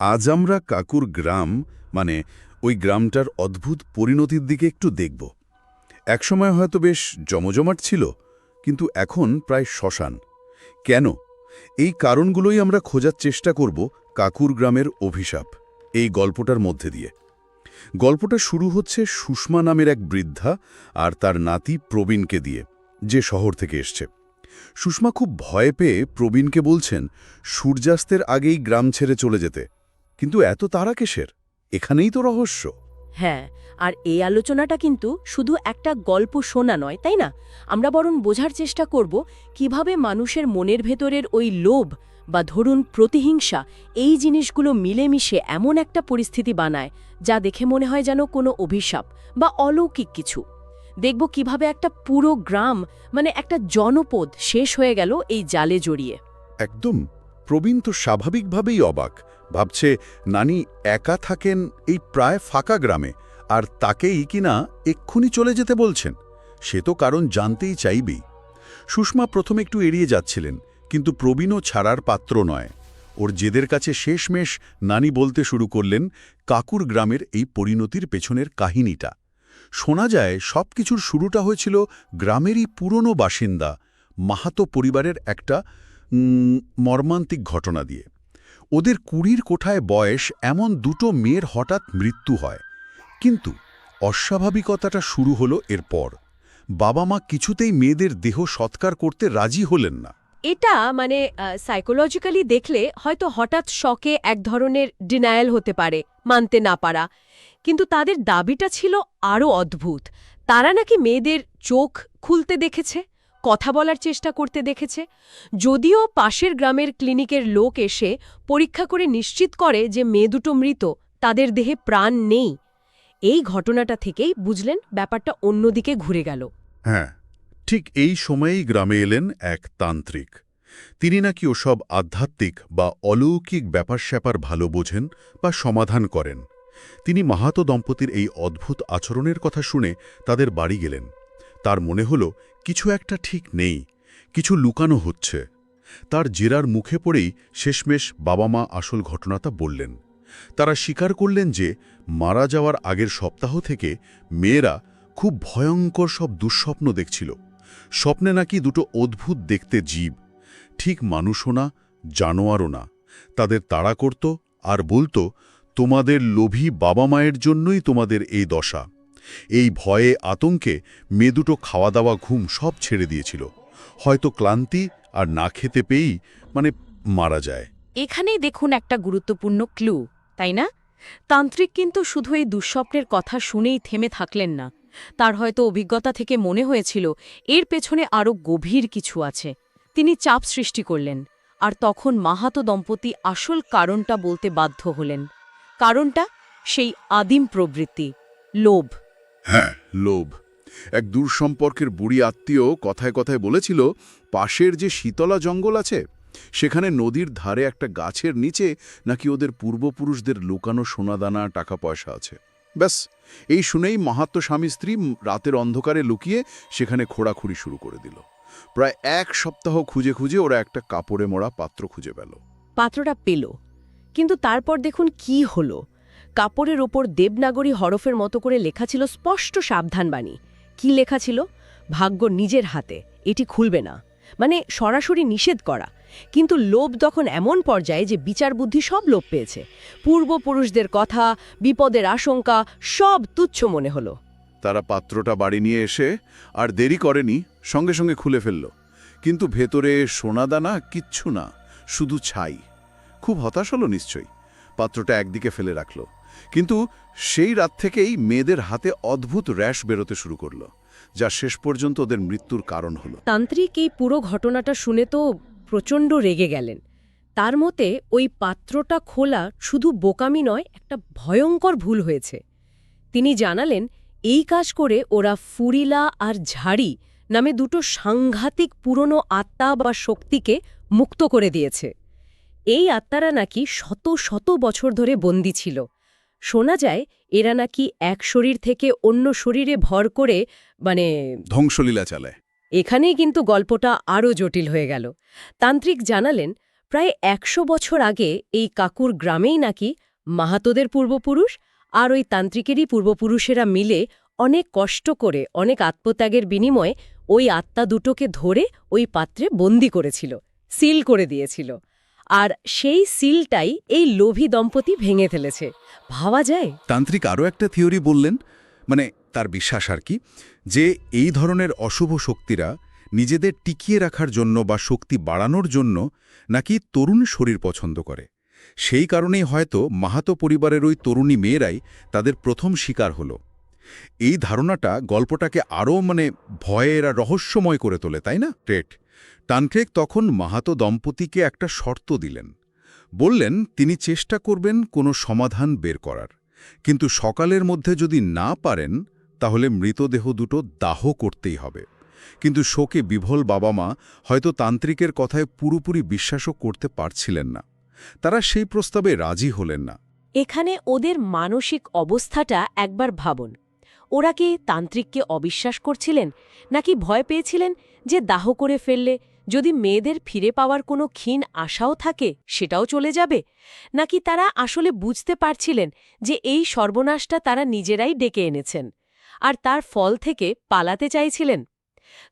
আজ আমরা কাকুর গ্রাম মানে ওই গ্রামটার অদ্ভুত পরিণতির দিকে একটু দেখব। একসময় হয়তো বেশ জমজমাট ছিল, কিন্তু এখন প্রায় শ্মশান। কেন? এই কারণগুলোই আমরা খোঁজার চেষ্টা করব কাকুর গ্রামের অভিশাপ, এই গল্পটার মধ্যে দিয়ে। গল্পটা শুরু হচ্ছে সুষমা নামের এক বৃদ্ধা আর তার নাতি প্রবীণকে দিয়ে, যে শহর থেকে এসছে। সুষমা খুব ভয় পেয়ে প্রবীণকে বলছেন, সূর্যাস্তের আগেই গ্রাম ছেড়ে চলে যেতে। কিন্তু এত তারা কেসের? এখানেই তো রহস্য। হ্যাঁ আর এই আলোচনাটা কিন্তু শুধু একটা গল্প শোনা নয় তাই না? আমরা বরং বোঝার চেষ্টা করব কীভাবে মানুষের মনের ভেতরের ওই লোভ বা ধরুন প্রতিহিংসা এই জিনিসগুলো মিলেমিশে এমন একটা পরিস্থিতি বানায় যা দেখে মনে হয় যেন কোনো অভিশাপ বা অলৌকিক কিছু। দেখব কীভাবে একটা পুরো গ্রাম মানে একটা জনপদ শেষ হয়ে গেল এই জালে জড়িয়ে। একদম। প্রবীণ তো স্বাভাবিকভাবেই অবাক। ভাবছে, নানি একা থাকেন এই প্রায় ফাঁকা গ্রামে, আর তাকেই কিনা এক্ষুনি চলে যেতে বলছেন? সে তো কারণ জানতেই চাইবেই। সুষমা প্রথম একটু এড়িয়ে যাচ্ছিলেন, কিন্তু প্রবীণও ছাড়ার পাত্র নয়। ওর জেদের কাছে শেষমেশ নানি বলতে শুরু করলেন, কাকুর গ্রামের এই পরিণতির পেছনের কাহিনীটা। শোনা যায় সব কিছুর শুরুটা হয়েছিল গ্রামেরই পুরনো বাসিন্দা, মাহাতো পরিবারের একটা মর্মান্তিক ঘটনা দিয়ে। ওদের কুড়ির কোঠায় বয়স এমন দুটো মেয়ের হঠাৎ মৃত্যু হয়। কিন্তু অস্বাভাবিকতাটা শুরু হলো এরপর বাবা মা কিছুতেই মেয়েদের দেহ সৎকার করতে রাজি হলেন না। এটা মানে সাইকোলজিক্যালি দেখলে হয়তো হঠাৎ শকে এক ধরনের ডিনায়াল হতে পারে, মানতে না পারা। কিন্তু তাদের দাবিটা ছিল আরও অদ্ভুত। তারা নাকি মেয়েদের চোখ খুলতে দেখেছে? কথা বলার চেষ্টা করতে দেখেছে। যদিও পাশের গ্রামের ক্লিনিকের লোক এসে পরীক্ষা করে নিশ্চিত করে যে মেয়ে দুটো মৃত, তাদের দেহে প্রাণ নেই। এই ঘটনাটা থেকেই বুঝলেন ব্যাপারটা অন্যদিকে ঘুরে গেল। হ্যাঁ ঠিক এই সময়েই গ্রামে এলেন এক তান্ত্রিক। তিনি নাকি ওসব আধ্যাত্মিক বা অলৌকিক ব্যাপার স্যাপার ভালো বোঝেন বা সমাধান করেন। তিনি মাহাতো দম্পতির এই অদ্ভুত আচরণের কথা শুনে তাদের বাড়ি গেলেন। তার মনে হল কিছু একটা ঠিক নেই, কিছু লুকানো হচ্ছে। তার জেরার মুখে পড়েই শেষমেশ বাবা মা আসল ঘটনাটা বললেন। তারা স্বীকার করলেন যে মারা যাওয়ার আগের সপ্তাহ থেকে মেয়েরা খুব ভয়ঙ্কর সব দুঃস্বপ্ন দেখছিল। স্বপ্নে নাকি দুটো অদ্ভুত দেখতে জীব। ঠিক মানুষও না, জানোয়ারও না। তাদের তাড়া করত আর বলতো, তোমাদের লোভী বাবা মায়ের জন্যই তোমাদের এই দশা। এই ভয়ে আতঙ্কে মেয়ে দুটো খাওয়া দাওয়া ঘুম সব ছেড়ে দিয়েছিল। হয়তো ক্লান্তি আর না খেতে পেয়েই মানে মারা যায়। এখানেই দেখুন একটা গুরুত্বপূর্ণ ক্লু, তাই না? তান্ত্রিক কিন্তু শুধু এই দুঃস্বপ্নের কথা শুনেই থেমে থাকলেন না। তার হয়তো অভিজ্ঞতা থেকে মনে হয়েছিল, এর পেছনে আরও গভীর কিছু আছে। তিনি চাপ সৃষ্টি করলেন, আর তখন মাহাতো দম্পতি আসল কারণটা বলতে বাধ্য হলেন। কারণটা সেই আদিম প্রবৃত্তি, লোভ। হ্যাঁ লোভ। এক দূর সম্পর্কের বুড়ি আত্মীয় কথায় কথায় বলেছিল, পাশের যে শীতলা জঙ্গল আছে, সেখানে নদীর ধারে একটা গাছের নিচে নাকি ওদের পূর্বপুরুষদের লুকানো সোনাদানা টাকা পয়সা আছে। ব্যাস, এই শুনেই মাহাত্ম স্বামী স্ত্রী রাতের অন্ধকারে লুকিয়ে সেখানে খোঁড়াখুড়ি শুরু করে দিল। প্রায় এক সপ্তাহ খুঁজে খুঁজে ওরা একটা কাপড়ে মোড়া পাত্র খুঁজে পেল। পাত্রটা পেল। কিন্তু তারপর দেখুন কি হলো। কাপড়ের ওপর দেবনাগরী হরফের মতো করে লেখা ছিল স্পষ্ট সাবধানবাণী। কি লেখা ছিল? ভাগ্য নিজের হাতে, এটি খুলবে না। মানে সরাসরি নিষেধ করা। কিন্তু লোভ তখন এমন পর্যায়ে যে বিচার বুদ্ধি সব লোপ পেয়েছে। পূর্বপুরুষদের কথা, বিপদের আশঙ্কা, সব তুচ্ছ মনে হলো। তারা পাত্রটা বাড়ি নিয়ে এসে আর দেরি করেনি, সঙ্গে সঙ্গে খুলে ফেলল। কিন্তু ভেতরে সোনাদানা কিচ্ছু না, শুধু ছাই। খুব হতাশ হলো নিশ্চয়ই। পাত্রটা একদিকে ফেলে রাখল। কিন্তু সেই রাত থেকেই মেয়েদের হাতে অদ্ভুত র্যাশ বেরোতে শুরু করল, যা শেষ পর্যন্ত ওদের মৃত্যুর কারণ হল। তান্ত্রিক এই পুরো ঘটনাটা শুনে তো প্রচণ্ড রেগে গেলেন। তার মতে, ওই পাত্রটা খোলা শুধু বোকামি নয়, একটা ভয়ঙ্কর ভুল হয়েছে। তিনি জানালেন, এই কাজ করে ওরা ফুরিলা আর ঝাড়ি নামে দুটো সাংঘাতিক পুরনো আত্মা বা শক্তিকে মুক্ত করে দিয়েছে। এই আত্মারা নাকি শত শত বছর ধরে বন্দী ছিল। শোনা যায় এরা নাকি এক শরীর থেকে অন্য শরীরে ভর করে মানে ধ্বংসলীলা চালায়। এখানেই কিন্তু গল্পটা আরও জটিল হয়ে গেল। তান্ত্রিক জানালেন প্রায় একশো বছর আগে এই কাকুর গ্রামেই নাকি মাহাতোদের পূর্বপুরুষ আর ওই তান্ত্রিকেরই পূর্বপুরুষেরা মিলে অনেক কষ্ট করে অনেক আত্মত্যাগের বিনিময়ে ওই আত্মা দুটোকে ধরে ওই পাত্রে বন্দি করেছিল সিল করে দিয়েছিল। আর সেই সিলটাই এই লোভী দম্পতি ভেঙে ফেলেছে। ভাবা যায়? তান্ত্রিক আরও একটা থিওরি বললেন মানে তার বিশ্বাস আর কি, যে এই ধরনের অশুভ শক্তিরা নিজেদের টিকিয়ে রাখার জন্য বা শক্তি বাড়ানোর জন্য নাকি তরুণ শরীর পছন্দ করে। সেই কারণেই হয়তো মাহাতো পরিবারের ওই তরুণী মেয়েরাই তাদের প্রথম শিকার হলো। এই ধারণাটা গল্পটাকে আরও মানে ভয়ের আর রহস্যময় করে তোলে, তাই না? টেট তান্ত্রিক তখন মাহাতো দম্পতিকে একটা শর্ত দিলেন। বললেন, তিনি চেষ্টা করবেন কোনো সমাধান বের করার। কিন্তু সকালের মধ্যে যদি না পারেন, তাহলে মৃতদেহ দুটো দাহ করতেই হবে। কিন্তু শোকে বিভল বাবা মা হয়তো তান্ত্রিকের কথায় পুরোপুরি বিশ্বাসও করতে পারছিলেন না। তারা সেই প্রস্তাবে রাজি হলেন না। এখানে ওদের মানসিক অবস্থাটা একবার ভাবুন। ওরা কি তান্ত্রিককে অবিশ্বাস করছিলেন, নাকি ভয় পেয়েছিলেন যে দাহ করে ফেললে যদি মেয়েদের ফিরে পাওয়ার কোনো ক্ষীণ আশাও থাকে, সেটাও চলে যাবে? নাকি তারা আসলে বুঝতে পারছিলেন যে এই সর্বনাশটা তারা নিজেরাই ডেকে এনেছেন, আর তার ফল থেকে পালাতে চাইছিলেন?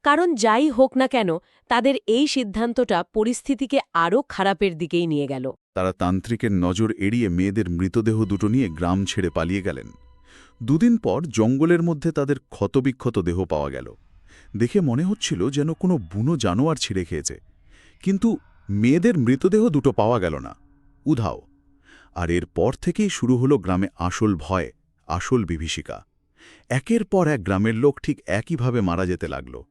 কারণ যাই হোক না কেন, তাদের এই সিদ্ধান্তটা পরিস্থিতিকে আরও খারাপের দিকেই নিয়ে গেল। তারা তান্ত্রিকের নজর এড়িয়ে মেয়েদের মৃতদেহ দুটো নিয়ে গ্রাম ছেড়ে পালিয়ে গেলেন। দুদিন পর জঙ্গলের মধ্যে তাদের ক্ষতবিক্ষত দেহ পাওয়া গেল। দেখে মনে হচ্ছিল যেন কোনো বুনো জানোয়ার ছিঁড়ে খেয়েছে। কিন্তু মেয়েদের মৃতদেহ দুটো পাওয়া গেল না। উধাও। আর এর পর থেকেই শুরু হলো গ্রামে আসল ভয়, আসল বিভীষিকা। একের পর এক গ্রামের লোক ঠিক একইভাবে মারা যেতে লাগল।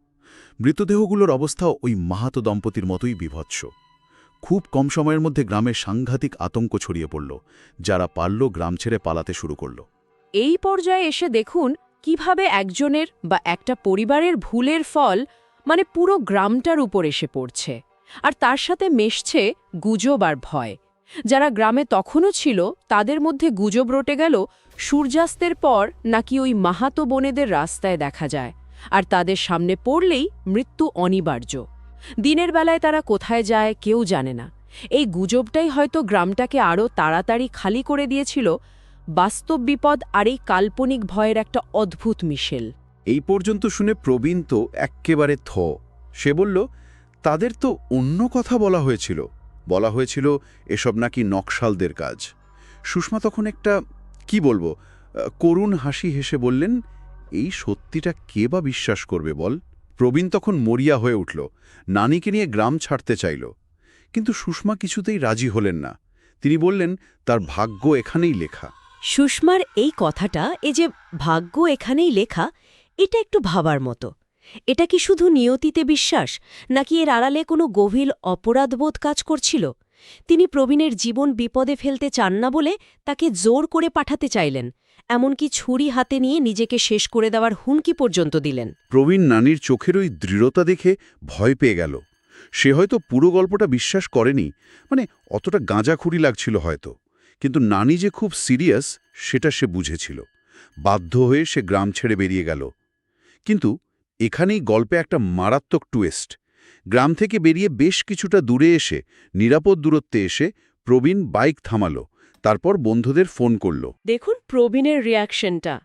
মৃতদেহগুলোর অবস্থাও ওই মাহাতো দম্পতির মতোই বিভৎস। খুব কম সময়ের মধ্যে গ্রামে সাংঘাতিক আতঙ্ক ছড়িয়ে পড়ল, যারা পারল গ্রাম ছেড়ে পালাতে শুরু করল। এই পর্যায়ে এসে দেখুন কীভাবে একজনের বা একটা পরিবারের ভুলের ফল মানে পুরো গ্রামটার উপর এসে পড়ছে। আর তার সাথে মেশছে গুজব আর ভয়। যারা গ্রামে তখনও ছিল, তাদের মধ্যে গুজব রটে গেল সূর্যাস্তের পর নাকি ওই মাহাতো বনেদের রাস্তায় দেখা যায়। আর তাদের সামনে পড়লেই মৃত্যু অনিবার্য। দিনের বেলায় তারা কোথায় যায় কেউ জানে না। এই গুজবটাই হয়তো গ্রামটাকে আরও তাড়াতাড়ি খালি করে দিয়েছিল বাস্তব বিপদ আর এই কাল্পনিক ভয়ের একটা অদ্ভুত মিশেল। এই পর্যন্ত শুনে প্রবীণ তো এক্কেবারে থ। সে বলল, তাদের তো অন্য কথা বলা হয়েছিল। বলা হয়েছিল এসব নাকি নকশালদের কাজ। সুষমা তখন একটা, কি বলব করুণ হাসি হেসে বললেন, এই সত্যিটা কে বা বিশ্বাস করবে বল? প্রবীণ তখন মরিয়া হয়ে উঠল, নানিকে নিয়ে গ্রাম ছাড়তে চাইল। কিন্তু সুষমা কিছুতেই রাজি হলেন না। তিনি বললেন, তার ভাগ্য এখানেই লেখা। সুষমার এই কথাটা এ যে ভাগ্য এখানেই লেখা, এটা একটু ভাবার মতো। এটা কি শুধু নিয়তিতে বিশ্বাস, নাকি এর আড়ালে কোনো গভীর অপরাধবোধ কাজ করছিল? তিনি প্রবীণের জীবন বিপদে ফেলতে চান না বলে তাকে জোর করে পাঠাতে চাইলেন, এমনকি ছুরি হাতে নিয়ে নিজেকে শেষ করে দেওয়ার হুমকি পর্যন্ত দিলেন। প্রবীণ নানির চোখের ওই দৃঢ়তা দেখে ভয় পেয়ে গেল। সে হয়তো পুরো গল্পটা বিশ্বাস করেনি মানে অতটা গাঁজাখুরি লাগছিল হয়তো। কিন্তু নানি যে খুব সিরিয়াস, সেটা সে বুঝেছিল। বাধ্য হয়ে সে গ্রাম ছেড়ে বেরিয়ে গেল। কিন্তু এখানেই গল্পে একটা মারাত্মক টুয়েস্ট। গ্রাম থেকে বেরিয়ে বেশ কিছুটা দূরে এসে, নিরাপদ দূরত্বে এসে প্রবীণ বাইক থামালো, তারপর বন্ধুদের ফোন করল। দেখুন প্রবীণের রিয়াকশনটা।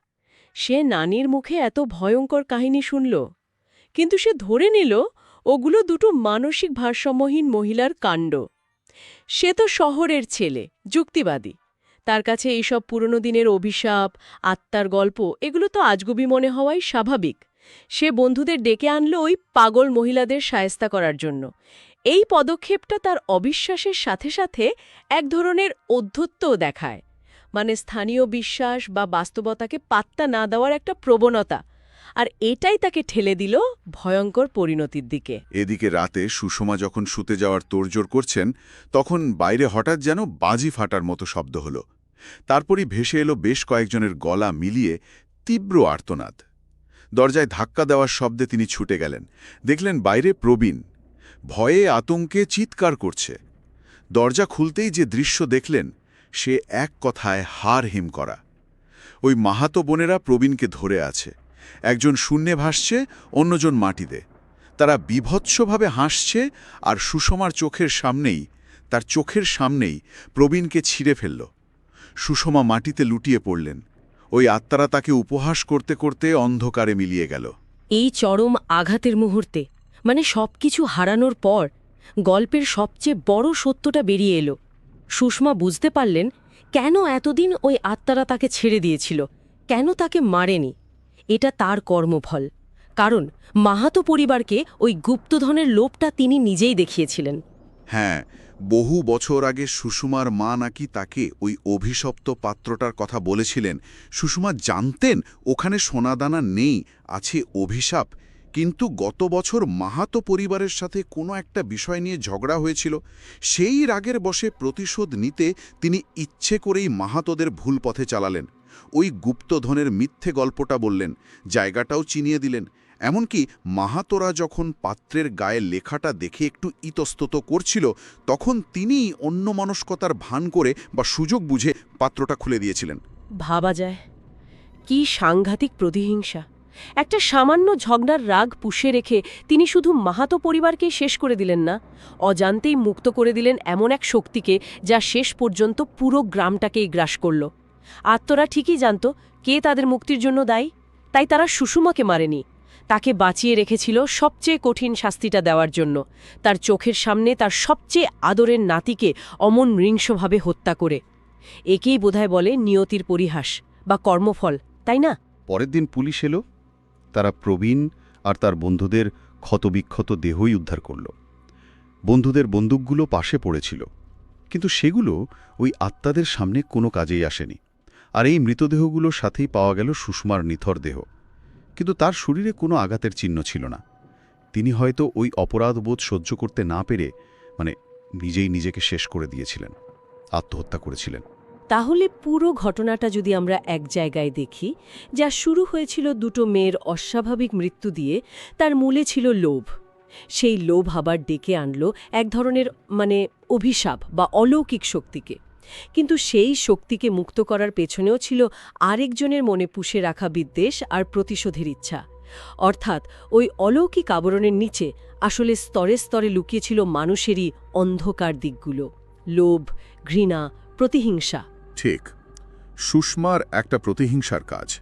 সে নানির মুখে এত ভয়ঙ্কর কাহিনী শুনল, কিন্তু সে ধরে নিল, ওগুলো দুটো মানসিক ভারসাম্যহীন মহিলার কাণ্ড। সে তো শহরের ছেলে, যুক্তিবাদী। তার কাছে এইসব পুরনো দিনের অভিশাপ, আত্মার গল্প, এগুলো তো আজগুবি মনে হওয়াই স্বাভাবিক। সে বন্ধুদের ডেকে আনল ওই পাগল মহিলাদের সায়স্তা করার জন্য। এই পদক্ষেপটা তার অবিশ্বাসের সাথে সাথে এক ধরনের অধ্যত্বও দেখায়। মানে স্থানীয় বিশ্বাস বা বাস্তবতাকে পাত্তা না দেওয়ার একটা প্রবণতা আর এটাই তাকে ঠেলে দিল ভয়ঙ্কর পরিণতির দিকে। এদিকে রাতে সুষমা যখন শুতে যাওয়ার তোড়জোড় করছেন, তখন বাইরে হঠাৎ যেন বাজি ফাটার মতো শব্দ হল। তারপরই ভেসে এলো বেশ কয়েকজনের গলা মিলিয়ে তীব্র আর্তনাদ। দরজায় ধাক্কা দেওয়ার শব্দে তিনি ছুটে গেলেন। দেখলেন বাইরে প্রবীণ। ভয়ে আতঙ্কে চিৎকার করছে। দরজা খুলতেই যে দৃশ্য দেখলেন, সে এক কথায় হার হিম করা। ওই মাহাতো বোনেরা প্রবীণকে ধরে আছে। একজন শূন্যে ভাসছে, অন্যজন মাটিতে। তারা বিভৎসভাবে হাসছে আর সুষমার চোখের সামনেই, তার চোখের সামনেই প্রবীণকে ছিঁড়ে ফেলল। সুষমা মাটিতে লুটিয়ে পড়লেন। ওই আত্মারা তাকে উপহাস করতে করতে অন্ধকারে মিলিয়ে গেল। এই চরম আঘাতের মুহূর্তে মানে সবকিছু হারানোর পর, গল্পের সবচেয়ে বড় সত্যটা বেরিয়ে এলো। সুষমা বুঝতে পারলেন কেন এতদিন ওই আত্মারা তাকে ছেড়ে দিয়েছিল, কেন তাকে মারেনি। এটা তার কর্মফল। কারণ মাহাতো পরিবারকে ওই গুপ্তধনের লোভটা তিনি নিজেই দেখিয়েছিলেন। হ্যাঁ বহু বছর আগে সুষুমার মা নাকি তাকে ওই অভিশপ্ত পাত্রটার কথা বলেছিলেন। সুষুমা জানতেন ওখানে সোনাদানা নেই, আছে অভিশাপ। কিন্তু গত বছর মাহাতো পরিবারের সাথে কোনো একটা বিষয় নিয়ে ঝগড়া হয়েছিল। সেই রাগের বসে প্রতিশোধ নিতে তিনি ইচ্ছে করেই মাহাতোদের ভুল পথে চালালেন। ওই গুপ্তধনের মিথ্যে গল্পটা বললেন, জায়গাটাও চিনিয়ে দিলেন। এমনকি মাহাতোরা যখন পাত্রের গায়ে লেখাটা দেখে একটু ইতস্তত করছিল, তখন তিনি অন্যমনস্কতার ভান করে বা সুযোগ বুঝে পাত্রটা খুলে দিয়েছিলেন। ভাবা যায়। কি সাংঘাতিক প্রতিহিংসা। একটা সামান্য ঝগড়ার রাগ পুষে রেখে তিনি শুধু মাহাতো পরিবারকেই শেষ করে দিলেন না, অজান্তেই মুক্ত করে দিলেন এমন এক শক্তিকে যা শেষ পর্যন্ত পুরো গ্রামটাকেই গ্রাস করল। আত্মরা ঠিকই জানত কে তাদের মুক্তির জন্য দায়ী, তাই তারা সুষুমাকে মারেনি। তাকে বাঁচিয়ে রেখেছিল সবচেয়ে কঠিন শাস্তিটা দেওয়ার জন্য। তার চোখের সামনে তার সবচেয়ে আদরের নাতিকে অমন নৃংসভাবে হত্যা করে। একেই বোধহয় বলে নিয়তির পরিহাস বা কর্মফল, তাই না? পরের দিন পুলিশ এলো। তারা প্রবীণ আর তার বন্ধুদের ক্ষতবিক্ষত দেহই উদ্ধার করল। বন্ধুদের বন্দুকগুলো পাশে পড়েছিল। কিন্তু সেগুলো ওই আত্মাদের সামনে কোনো কাজেই আসেনি। আর এই মৃতদেহগুলোর সাথেই পাওয়া গেল সুষমার নিথর দেহ। কিন্তু তার শরীরে কোনো আঘাতের চিহ্ন ছিল না। তিনি হয়তো ওই অপরাধবোধ সহ্য করতে না পেরে মানে নিজেই নিজেকে শেষ করে দিয়েছিলেন, আত্মহত্যা করেছিলেন। তাহলে পুরো ঘটনাটা যদি আমরা এক জায়গায় দেখি, যা শুরু হয়েছিল দুটো মেয়ের অস্বাভাবিক মৃত্যু দিয়ে, তার মূলে ছিল লোভ। সেই লোভ আবার ডেকে আনলো এক ধরনের মানে অভিশাপ বা অলৌকিক শক্তিকে। কিন্তু সেই শক্তিকে মুক্ত করার পেছনেও ছিল আরেকজনের মনে পুষে রাখা বিদ্বেষ আর প্রতিশোধের ইচ্ছা। অর্থাৎ ওই অলৌকিক আবরণের নিচে আসলে স্তরে স্তরে লুকিয়েছিল মানুষেরই অন্ধকার দিকগুলো। লোভ, ঘৃণা, প্রতিহিংসা। ঠিক। সুষমার একটা প্রতিহিংসার কাজ।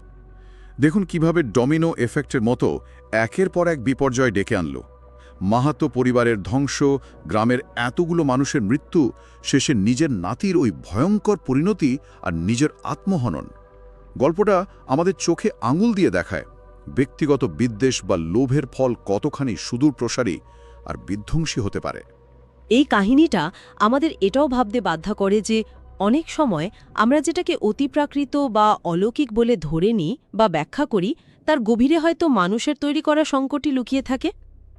দেখুন কীভাবে ডমিনো এফেক্টের মতো একের পর এক বিপর্যয় ডেকে আনল। মাহাতো পরিবারের ধ্বংস, গ্রামের এতগুলো মানুষের মৃত্যু, শেষে নিজের নাতির ওই ভয়ঙ্কর পরিণতি আর নিজের আত্মহনন। গল্পটা আমাদের চোখে আঙুল দিয়ে দেখায়। ব্যক্তিগত বিদ্বেষ বা লোভের ফল কতখানি সুদূর প্রসারী আর বিধ্বংসী হতে পারে। এই কাহিনীটা আমাদের এটাও ভাবতে বাধ্য করে যে অনেক সময় আমরা যেটাকে অতিপ্রাকৃত বা অলৌকিক বলে ধরে নিই বা ব্যাখ্যা করি, তার গভীরে হয়তো মানুষের তৈরি করা সংকটই লুকিয়ে থাকে।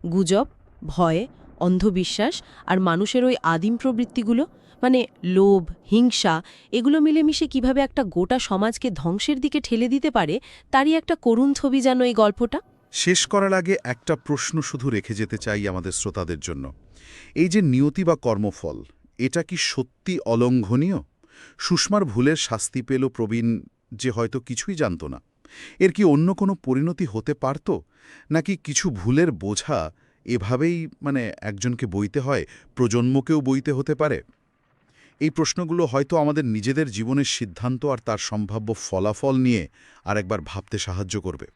গুজব, ভয়, অন্ধবিশ্বাস আর মানুষের ওই আদিম প্রবৃত্তিগুলো মানে লোভ, হিংসা, এগুলো মিলেমিশে কীভাবে একটা গোটা সমাজকে ধ্বংসের দিকে ঠেলে দিতে পারে, তারই একটা করুণ ছবি যেন এই গল্পটা? শেষ করার আগে একটা প্রশ্ন শুধু রেখে যেতে চাই আমাদের শ্রোতাদের জন্য। এই যে নিয়তি বা কর্মফল, এটা কি সত্যি অলঙ্ঘনীয়? সুষমার ভুলের শাস্তি পেল প্রবীণ যে হয়তো কিছুই জানত না। এর কি অন্য কোনো পরিণতি হতে পারত? নাকি কিছু ভুলের বোঝা এভাবেই মানে একজনকে বইতে হয়, প্রজন্মকেও বইতে হতে পারে? এই প্রশ্নগুলো হয়তো আমাদের নিজেদের জীবনের সিদ্ধান্ত আর তার সম্ভাব্য ফলাফল নিয়ে আরেকবার ভাবতে সাহায্য করবে।